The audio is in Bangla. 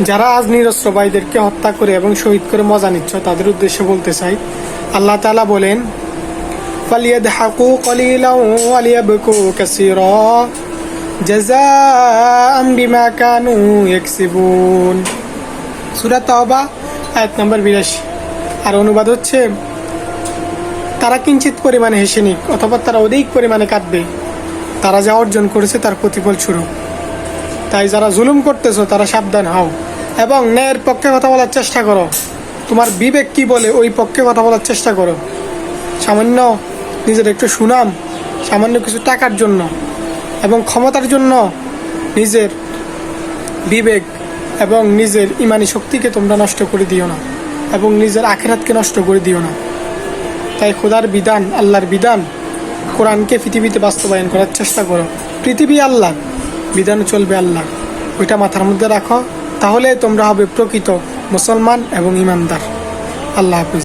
যারা আজ নিরস্ত্র ভাইদেরকে হত্যা করে এবং শহীদ করে মজা নিচ্ছ তাদের উদ্দেশ্যে বলতে চাই আল্লাহ তাআলা বলেন فليضحكوا قليلا وليبكوا كثيرا جزاء بما كانوا يكسبون সূরা তাওবা আয়াত নম্বর বিরাশি আর অনুবাদ হচ্ছে তারা কিঞ্চিত পরিমাণে হেসে নিক অথবা তারা অধিক পরিমাণে কাঁদবে তারা যা অর্জন করেছে তার প্রতিফল স্বরূপ তাই যারা জুলুম করতেছো তারা সাবধান হও এবং ন্যায়ের পক্ষে কথা বলার চেষ্টা করো। তোমার বিবেক কি বলে, ওই পক্ষে কথা বলার চেষ্টা করো। সামান্য নিজের একটু সুনাম, সামান্য কিছু টাকার জন্য এবং ক্ষমতার জন্য নিজের বিবেক এবং নিজের ইমানি শক্তিকে তোমরা নষ্ট করে দিও না এবং নিজের আখেরাতকে নষ্ট করে দিও না। তাই খোদার বিধান, আল্লাহর বিধান, কোরআনকে পৃথিবীতে বাস্তবায়ন করার চেষ্টা করো। পৃথিবী আল্লাহ, বিধান চলবে আল্লাহ। ওইটা মাথার মধ্যে রাখো। তাহলে তোমরা হবে প্রকৃত মুসলমান এবং ইমানদার। আল্লাহ হাফিজ।